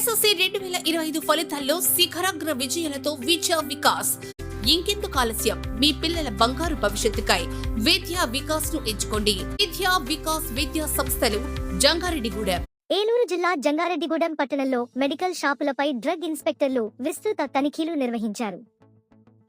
SSC రెండు వేల ఇరవై ఐదు ఫలితాల్లో శిఖరాగ్ర విజయాలతో విద్యా వికాస్. ఇంకెందుకు ఆలస్యం? మీ పిల్లల బంగారు భవిష్యత్తుకై విద్యా వికాస్ను ఎంచుకోండి. విద్యా వికాస్ విద్యా సంస్థలు జంగారెడ్డిగూడెం. ఏలూరు జిల్లా జంగారెడ్డిగూడెం పట్టణంలో మెడికల్ షాపులపై డ్రగ్ ఇన్స్పెక్టర్లు విస్తృత తనిఖీలు నిర్వహించారు.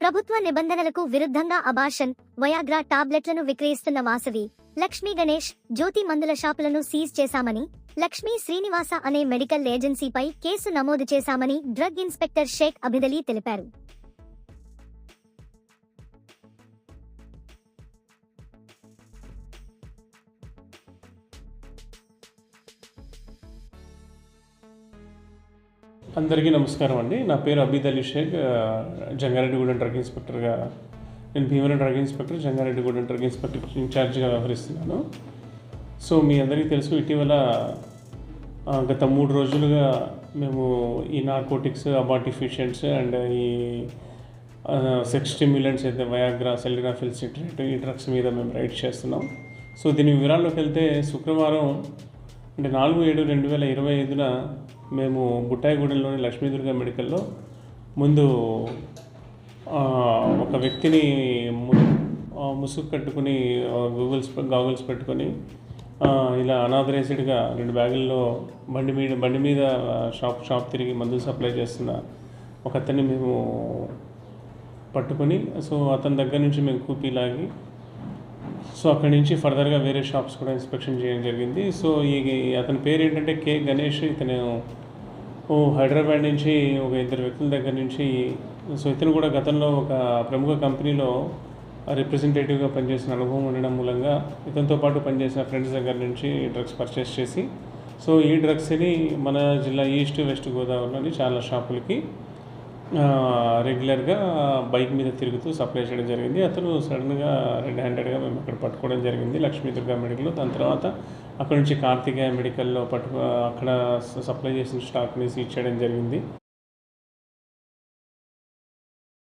ప్రభుత్వ నిబంధనలకు విరుద్ధంగా అబార్షన్ వయాగ్రా టాబ్లెట్లను విక్రయిస్తున్న వాసవి లక్ష్మీ గణేష్ జ్యోతి మందుల షాపులను సీజ్ చేశామని లక్ష్మీ శ్రీనివాస అనే మెడికల్ ఏజెన్సీపై కేసు నమోదు చేశామని డ్రగ్ ఇన్స్పెక్టర్ షేక్ అభిదలి తెలిపారు. అందరికీ నమస్కారం అండి. నా పేరు అబీద్ అలీ షేక్ జంగారెడ్డిగూడెం డ్రగ్ ఇన్స్పెక్టర్గా నేను Bhimavaram drug inspector Jangareddygudem drug inspector ఇన్ఛార్జ్గా వ్యవహరిస్తున్నాను. సో మీ అందరికీ తెలుసు ఇటీవల గత మూడు రోజులుగా మేము ఈ నార్కోటిక్స్ అబార్టిఫిషియన్స్ అండ్ ఈ సెక్స్ స్టిమ్యులెంట్స్ అయితే వయాగ్రా సెల్డినాఫిల్ సిట్రేట్ ఈ డ్రగ్స్ మీద మేము రైడ్ చేస్తున్నాం. సో దీని వివరాల్లోకి వెళ్తే శుక్రవారం అంటే నాలుగు ఏడు రెండు వేల ఇరవై ఐదున మేము బుట్టాయిగూడెంలోని లక్ష్మీదుర్గ మెడికల్లో ముందు ఒక వ్యక్తిని ముసుగు కట్టుకుని గూగుల్స్ గాగుల్స్ పెట్టుకొని ఇలా అనాథరేసిడ్గా రెండు బ్యాగుల్లో బండి మీద బండి మీద షాప్ షాప్ తిరిగి మందులు సప్లై చేస్తున్న ఒక అతన్ని మేము పట్టుకొని సో అతని దగ్గర నుంచి మేము కూపీ లాగి సో అక్కడి నుంచి ఫర్దర్గా వేరే షాప్స్ కూడా ఇన్స్పెక్షన్ చేయడం జరిగింది. సో ఈ అతని పేరు ఏంటంటే కే గణేష్. ఇతను ఓ హైదరాబాద్ నుంచి ఒక ఇద్దరు వ్యక్తుల దగ్గర నుంచి సో ఇతను కూడా గతంలో ఒక ప్రముఖ కంపెనీలో రిప్రజెంటేటివ్గా పనిచేసిన అనుభవం ఉండడం మూలంగా ఇతనితో పాటు పనిచేసిన ఫ్రెండ్స్ దగ్గర నుంచి డ్రగ్స్ పర్చేస్ చేసి సో ఈ డ్రగ్స్ని మన జిల్లా ఈస్ట్ వెస్ట్ గోదావరిలోని చాలా షాపులకి రెగ్యులర్గా బైక్ మీద తిరుగుతూ సప్లై చేయడం జరిగింది. అతను సడన్గా రెడ్ హ్యాండెడ్గా మేము అక్కడ పట్టుకోవడం జరిగింది. లక్ష్మీ దుర్గా మెడికల్లో దాని తర్వాత అక్కడ నుంచి కార్తికేయ మెడికల్లో పట్టు అక్కడ సప్లై చేసిన స్టాక్ని సీజ్ చేయడం జరిగింది.